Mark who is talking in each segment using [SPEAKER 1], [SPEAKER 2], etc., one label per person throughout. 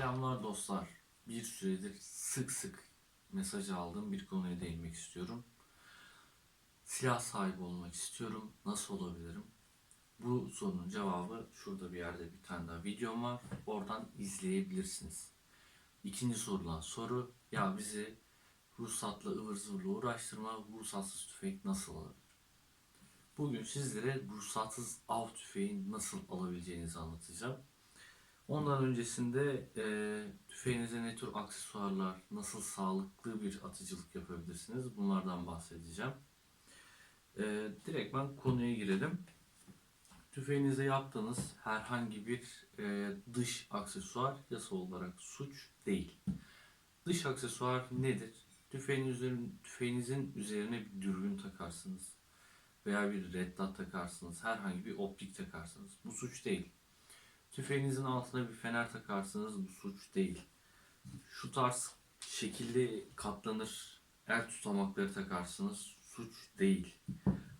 [SPEAKER 1] Selamlar dostlar. Bir süredir sık sık mesaj aldığım bir konuya değinmek istiyorum. Silah sahibi olmak istiyorum. Nasıl olabilirim? Bu sorunun cevabı şurada bir yerde bir tane daha videom var. Oradan izleyebilirsiniz. İkinci sorulan soru ya bizi ruhsatla ıvır zıvırla uğraştırma ruhsatsız tüfek nasıl alabilir? Bugün sizlere ruhsatsız av tüfeği nasıl alabileceğinizi anlatacağım. Ondan öncesinde e, tüfeğinize ne tür aksesuarlar, nasıl sağlıklı bir atıcılık yapabilirsiniz bunlardan bahsedeceğim. E, direkt ben konuya girelim. Tüfeğinize yaptığınız herhangi bir e, dış aksesuar yasal olarak suç değil. Dış aksesuar nedir? Tüfeğin üzerine, tüfeğinizin üzerine bir dürbün takarsınız veya bir reddat takarsınız, herhangi bir optik takarsınız. Bu suç değil. Tüfeğinizin altına bir fener takarsınız bu suç değil. Şu tarz şekilde katlanır el tutamakları takarsınız suç değil.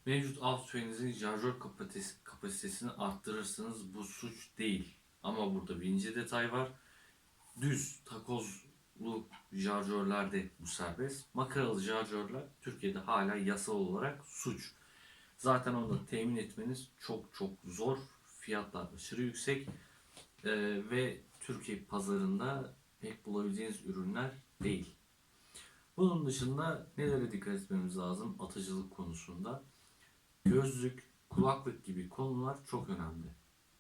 [SPEAKER 1] Mevcut av tüfeğinizin şarjör kapasitesi, kapasitesini arttırırsınız bu suç değil. Ama burada bir ince detay var. Düz takozlu şarjörlerde bu serbest. Makaralı şarjörler Türkiye'de hala yasal olarak suç. Zaten onu da temin etmeniz çok çok zor. Fiyatlar aşırı yüksek. Ee, ve Türkiye pazarında pek bulabileceğiniz ürünler değil. Bunun dışında nelere dikkat etmemiz lazım atıcılık konusunda? Gözlük, kulaklık gibi konular çok önemli.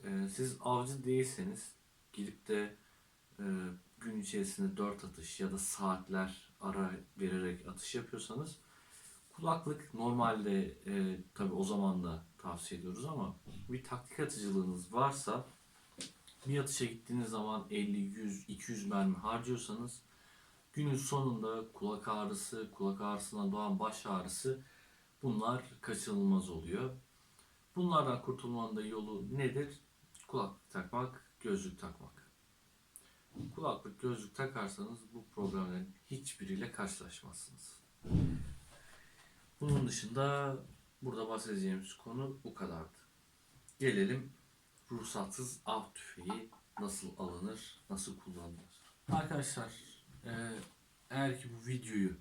[SPEAKER 1] Ee, siz avcı değilseniz gidip de e, gün içerisinde 4 atış ya da saatler ara vererek atış yapıyorsanız kulaklık normalde e, tabi o zaman da tavsiye ediyoruz ama bir taktik atıcılığınız varsa bir atışa gittiğiniz zaman 50, 100, 200 mermi harcıyorsanız günün sonunda kulak ağrısı, kulak ağrısından doğan baş ağrısı bunlar kaçınılmaz oluyor. Bunlardan kurtulmanın da yolu nedir? Kulaklık takmak, gözlük takmak. Kulaklık, gözlük takarsanız bu problemlerin hiçbiriyle karşılaşmazsınız. Bunun dışında burada bahsedeceğimiz konu bu kadardı. Gelelim ruhsatsız av tüfeği nasıl alınır, nasıl kullanılır? Arkadaşlar, e, eğer ki bu videoyu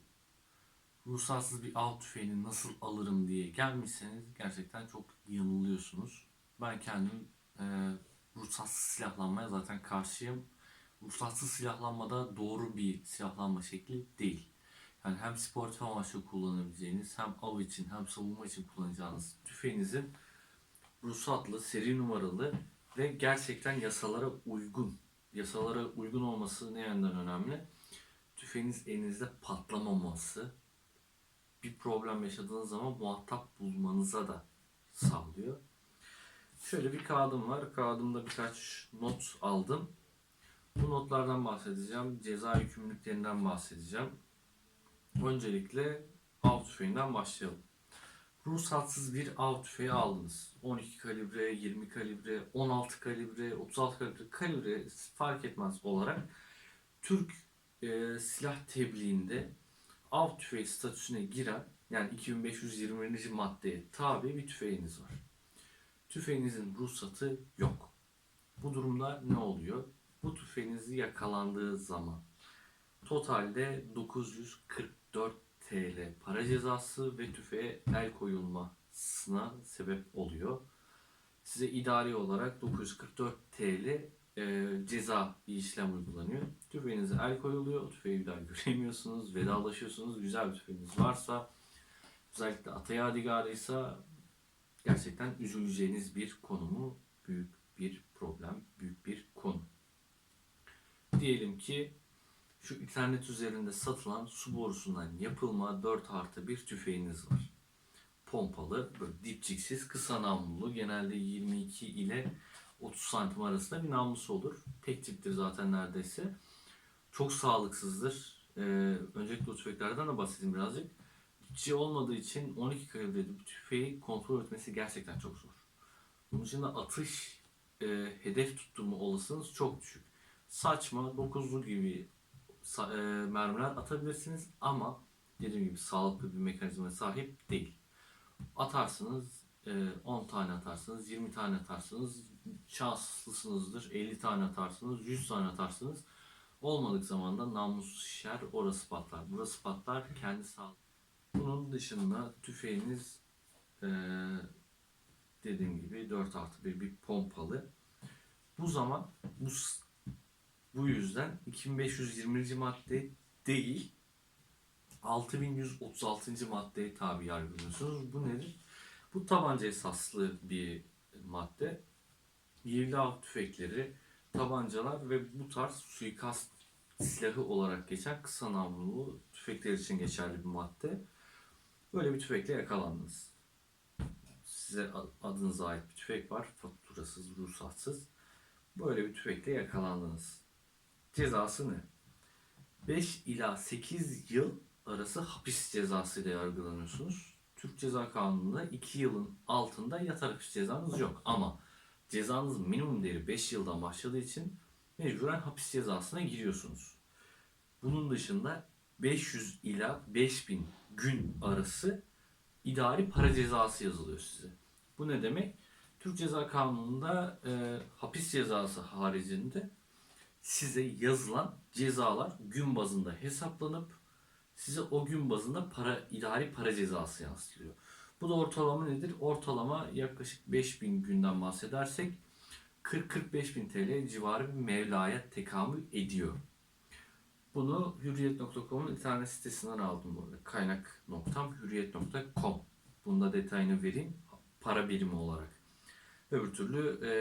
[SPEAKER 1] ruhsatsız bir av tüfeğini nasıl alırım diye gelmişseniz gerçekten çok yanılıyorsunuz. Ben kendim e, ruhsatsız silahlanmaya zaten karşıyım. Ruhsatsız silahlanmada doğru bir silahlanma şekli değil. Yani hem sportif amaçlı kullanabileceğiniz hem av için hem savunma için kullanacağınız tüfeğinizin ruhsatlı, seri numaralı ve gerçekten yasalara uygun. Yasalara uygun olması ne yönden önemli? Tüfeğiniz elinizde patlamaması, bir problem yaşadığınız zaman muhatap bulmanıza da sağlıyor. Şöyle bir kağıdım var. Kağıdımda birkaç not aldım. Bu notlardan bahsedeceğim. Ceza yükümlülüklerinden bahsedeceğim. Öncelikle av tüfeğinden başlayalım. Ruhsatsız bir av tüfeği aldınız. 12 kalibre, 20 kalibre, 16 kalibre, 36 kalibre, kalibre fark etmez olarak Türk e, silah tebliğinde av tüfeği statüsüne giren yani 2520. maddeye tabi bir tüfeğiniz var. Tüfeğinizin ruhsatı yok. Bu durumda ne oluyor? Bu tüfeğinizi yakalandığı zaman totalde 944 TL para cezası ve tüfeğe el koyulmasına sebep oluyor. Size idari olarak 944 TL e, ceza bir işlem uygulanıyor. Tüfeğinize el koyuluyor. Tüfeği bir daha göremiyorsunuz. Vedalaşıyorsunuz. Güzel bir tüfeğiniz varsa özellikle ata yadigarıysa gerçekten üzüleceğiniz bir konumu büyük bir problem, büyük bir konu. Diyelim ki şu internet üzerinde satılan su borusundan yapılma 4 artı bir tüfeğiniz var. Pompalı, böyle dipçiksiz, kısa namlulu, genelde 22 ile 30 santim arasında bir namlusu olur. Tek tiptir zaten neredeyse. Çok sağlıksızdır. Ee, öncelikle o tüfeklerden de bahsedeyim birazcık. Dipçi olmadığı için 12 kalibreli bir tüfeği kontrol etmesi gerçekten çok zor. Bunun için de atış e, hedef tutturma olasılığınız çok düşük. Saçma, 9'lu gibi e, mermiler atabilirsiniz ama dediğim gibi sağlıklı bir mekanizmaya sahip değil. Atarsınız, e, 10 tane atarsınız, 20 tane atarsınız, şanslısınızdır, 50 tane atarsınız, 100 tane atarsınız. Olmadık zamanda namussuz şişer, orası patlar. Burası patlar, kendi sağ. Bunun dışında tüfeğiniz eee, dediğim gibi 4 artı 1 bir pompalı. Bu zaman bu bu yüzden 2520. madde değil 6136. maddeye tabi yargılıyorsunuz. Bu nedir? Bu tabanca esaslı bir madde. Yerli av tüfekleri, tabancalar ve bu tarz suikast silahı olarak geçen kısa namlulu tüfekler için geçerli bir madde. Böyle bir tüfekle yakalandınız. Size adınıza ait bir tüfek var. Faturasız, ruhsatsız. Böyle bir tüfekle yakalandınız. Cezası ne? 5 ila 8 yıl arası hapis cezası ile yargılanıyorsunuz. Türk Ceza Kanunu'nda 2 yılın altında yatar hapis cezanız yok. Ama cezanızın minimum değeri 5 yıldan başladığı için mecburen hapis cezasına giriyorsunuz. Bunun dışında 500 ila 5000 gün arası idari para cezası yazılıyor size. Bu ne demek? Türk Ceza Kanunu'nda e, hapis cezası haricinde size yazılan cezalar gün bazında hesaplanıp size o gün bazında para idari para cezası yansıtılıyor. Bu da ortalama nedir? Ortalama yaklaşık 5000 günden bahsedersek 40-45 bin TL civarı bir mevlaya tekamül ediyor. Bunu hürriyet.com'un internet sitesinden aldım bu. Kaynak noktam hürriyet.com. Bunda detayını vereyim. Para birimi olarak. Öbür türlü e,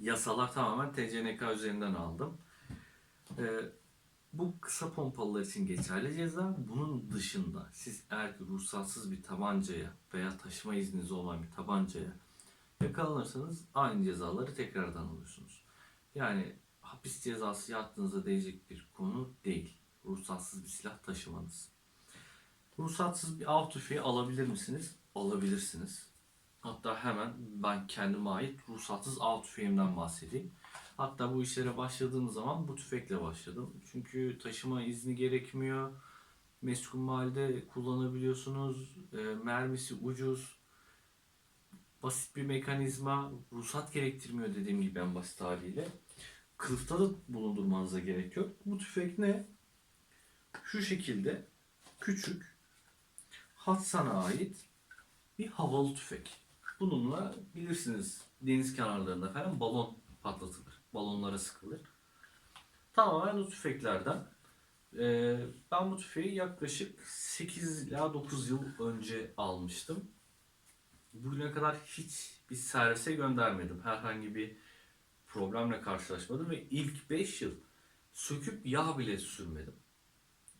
[SPEAKER 1] yasalar tamamen TCNK üzerinden aldım. E, bu kısa pompalılar için geçerli ceza. Bunun dışında siz eğer ki ruhsatsız bir tabancaya veya taşıma izniniz olan bir tabancaya yakalanırsanız aynı cezaları tekrardan alıyorsunuz. Yani hapis cezası yattığınızda değecek bir konu değil. Ruhsatsız bir silah taşımanız. Ruhsatsız bir av tüfeği alabilir misiniz? Alabilirsiniz. Hatta hemen ben kendime ait ruhsatsız av tüfeğimden bahsedeyim. Hatta bu işlere başladığım zaman bu tüfekle başladım. Çünkü taşıma izni gerekmiyor. Meskun halde kullanabiliyorsunuz. E, mermisi ucuz. Basit bir mekanizma. Ruhsat gerektirmiyor dediğim gibi en basit haliyle. Kılıfta da bulundurmanıza gerek yok. Bu tüfek ne? Şu şekilde küçük Hatsan'a ait bir havalı tüfek. Bununla bilirsiniz deniz kenarlarında falan balon patlatılır. Balonlara sıkılır. Tamamen o tüfeklerden. Ee, ben bu tüfeği yaklaşık 8 ila 9 yıl önce almıştım. Bugüne kadar hiç bir servise göndermedim. Herhangi bir problemle karşılaşmadım ve ilk 5 yıl söküp yağ bile sürmedim.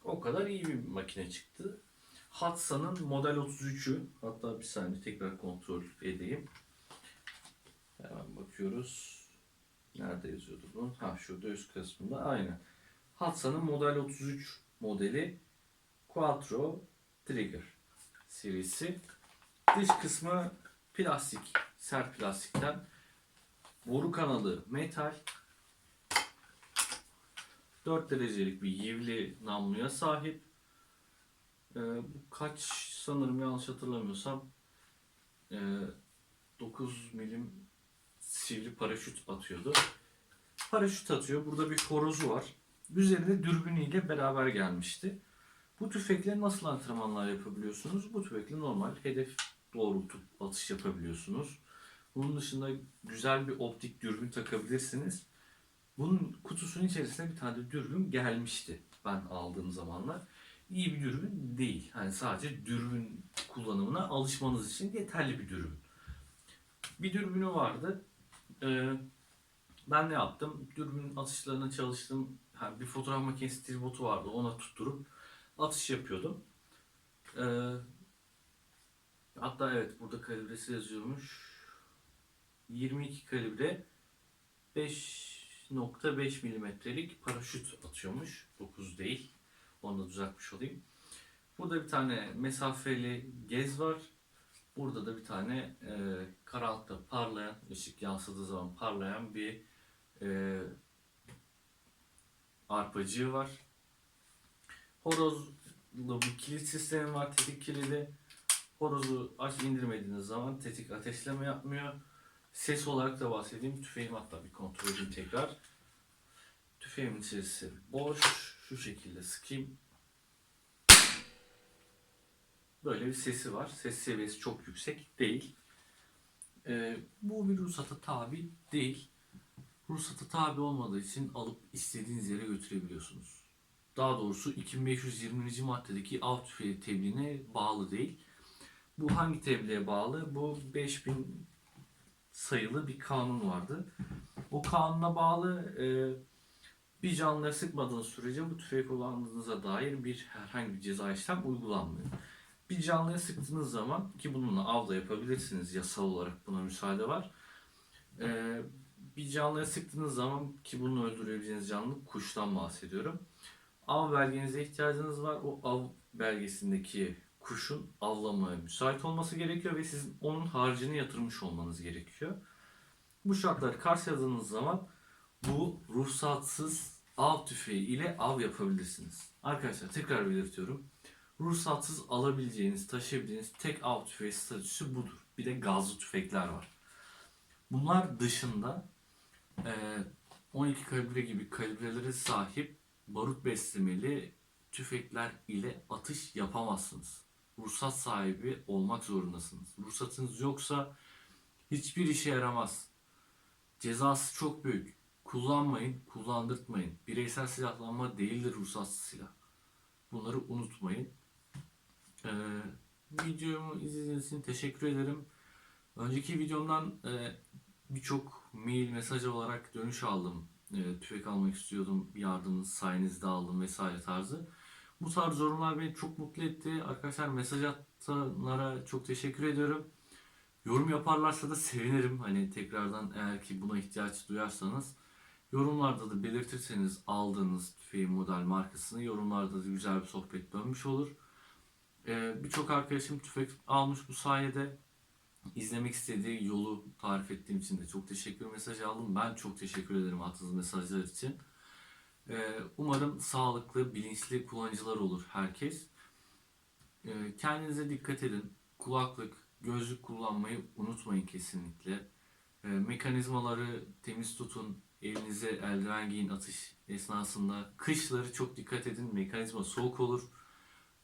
[SPEAKER 1] O kadar iyi bir makine çıktı. Hatsa'nın model 33'ü. Hatta bir saniye tekrar kontrol edeyim. Hemen bakıyoruz. Nerede yazıyordu bu? Ha şurada üst kısmında. Aynen. Hatsa'nın model 33 modeli Quattro Trigger serisi. Dış kısmı plastik, sert plastikten. Boru kanalı metal. 4 derecelik bir yivli namluya sahip. Bu kaç sanırım yanlış hatırlamıyorsam e, 9 milim sivri paraşüt atıyordu. Paraşüt atıyor. Burada bir horozu var. Üzerinde dürbünüyle beraber gelmişti. Bu tüfekle nasıl antrenmanlar yapabiliyorsunuz? Bu tüfekle normal hedef doğrultup atış yapabiliyorsunuz. Bunun dışında güzel bir optik dürbün takabilirsiniz. Bunun kutusunun içerisine bir tane dürbün gelmişti ben aldığım zamanlar. İyi bir dürbün değil. Hani sadece dürbün kullanımına alışmanız için yeterli bir dürbün. Bir dürbünü vardı. Ee, ben ne yaptım? Dürbün atışlarına çalıştım. Yani bir fotoğraf makinesi tribotu vardı. Ona tutturup atış yapıyordum. Ee, hatta evet burada kalibresi yazıyormuş. 22 kalibre 5.5 milimetrelik paraşüt atıyormuş. 9 değil. Onu da düzeltmiş olayım. Burada bir tane mesafeli gez var. Burada da bir tane e, karanlıkta parlayan, ışık yansıdığı zaman parlayan bir e, arpacığı var. Horozlu bir kilit sistemi var, tetik kilidi. Horozu aç indirmediğiniz zaman tetik ateşleme yapmıyor. Ses olarak da bahsedeyim. Tüfeğim hatta bir kontrol edeyim tekrar. Tüfeğimin içerisi boş. Şu şekilde sıkayım. Böyle bir sesi var. Ses seviyesi çok yüksek değil. Ee, bu bir ruhsata tabi değil. Ruhsata tabi olmadığı için alıp istediğiniz yere götürebiliyorsunuz. Daha doğrusu 2520. maddedeki av tüfeği tebliğine bağlı değil. Bu hangi tebliğe bağlı? Bu 5000 sayılı bir kanun vardı. O kanuna bağlı e, bir canlıya sıkmadığınız sürece bu tüfeği kullandığınıza dair bir herhangi bir ceza işlem uygulanmıyor. Bir canlıya sıktığınız zaman ki bununla av da yapabilirsiniz yasal olarak buna müsaade var. E, bir canlıya sıktığınız zaman ki bunu öldürebileceğiniz canlı kuştan bahsediyorum. Av belgenize ihtiyacınız var. O av belgesindeki kuşun avlamaya müsait olması gerekiyor ve sizin onun harcını yatırmış olmanız gerekiyor. Bu şartları karşıladığınız zaman bu ruhsatsız av tüfeği ile av yapabilirsiniz. Arkadaşlar tekrar belirtiyorum. Ruhsatsız alabileceğiniz, taşıyabileceğiniz tek av tüfeği statüsü budur. Bir de gazlı tüfekler var. Bunlar dışında eee, 12 kalibre gibi kalibrelere sahip barut beslemeli tüfekler ile atış yapamazsınız. Ruhsat sahibi olmak zorundasınız. Ruhsatınız yoksa hiçbir işe yaramaz. Cezası çok büyük. Kullanmayın, kullandırtmayın. Bireysel silahlanma değildir ruhsatsız silah. Bunları unutmayın. Ee, videomu izlediğiniz için teşekkür ederim. Önceki videomdan e, birçok mail mesaj olarak dönüş aldım. E, tüfek almak istiyordum, yardımınız sayenizde aldım vesaire tarzı. Bu tarz yorumlar beni çok mutlu etti. Arkadaşlar mesaj atanlara çok teşekkür ediyorum. Yorum yaparlarsa da sevinirim. Hani tekrardan eğer ki buna ihtiyaç duyarsanız yorumlarda da belirtirseniz aldığınız tüfeğin model markasını yorumlarda da güzel bir sohbet dönmüş olur. Ee, Birçok arkadaşım tüfek almış bu sayede. izlemek istediği yolu tarif ettiğim için de çok teşekkür mesajı aldım. Ben çok teşekkür ederim attığınız mesajlar için. Ee, Umarım sağlıklı, bilinçli kullanıcılar olur herkes. Ee, Kendinize dikkat edin. Kulaklık, gözlük kullanmayı unutmayın kesinlikle. Ee, Mekanizmaları temiz tutun. Elinize eldiven giyin atış esnasında. Kışları çok dikkat edin. Mekanizma soğuk olur.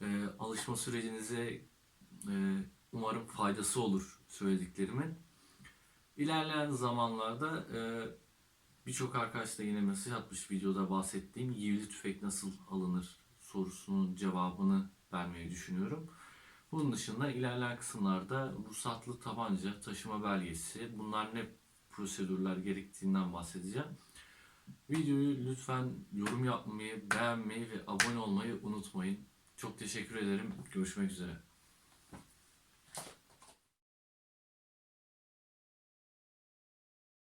[SPEAKER 1] Ee, Alışma sürecinize e, umarım faydası olur söylediklerimin. İlerleyen zamanlarda e, birçok arkadaş da yine mesaj atmış videoda bahsettiğim yivli tüfek nasıl alınır sorusunun cevabını vermeyi düşünüyorum. Bunun dışında ilerleyen kısımlarda ruhsatlı tabanca, taşıma belgesi, bunlar ne prosedürler gerektiğinden bahsedeceğim. Videoyu lütfen yorum yapmayı, beğenmeyi ve abone olmayı unutmayın. Çok teşekkür ederim. Görüşmek üzere.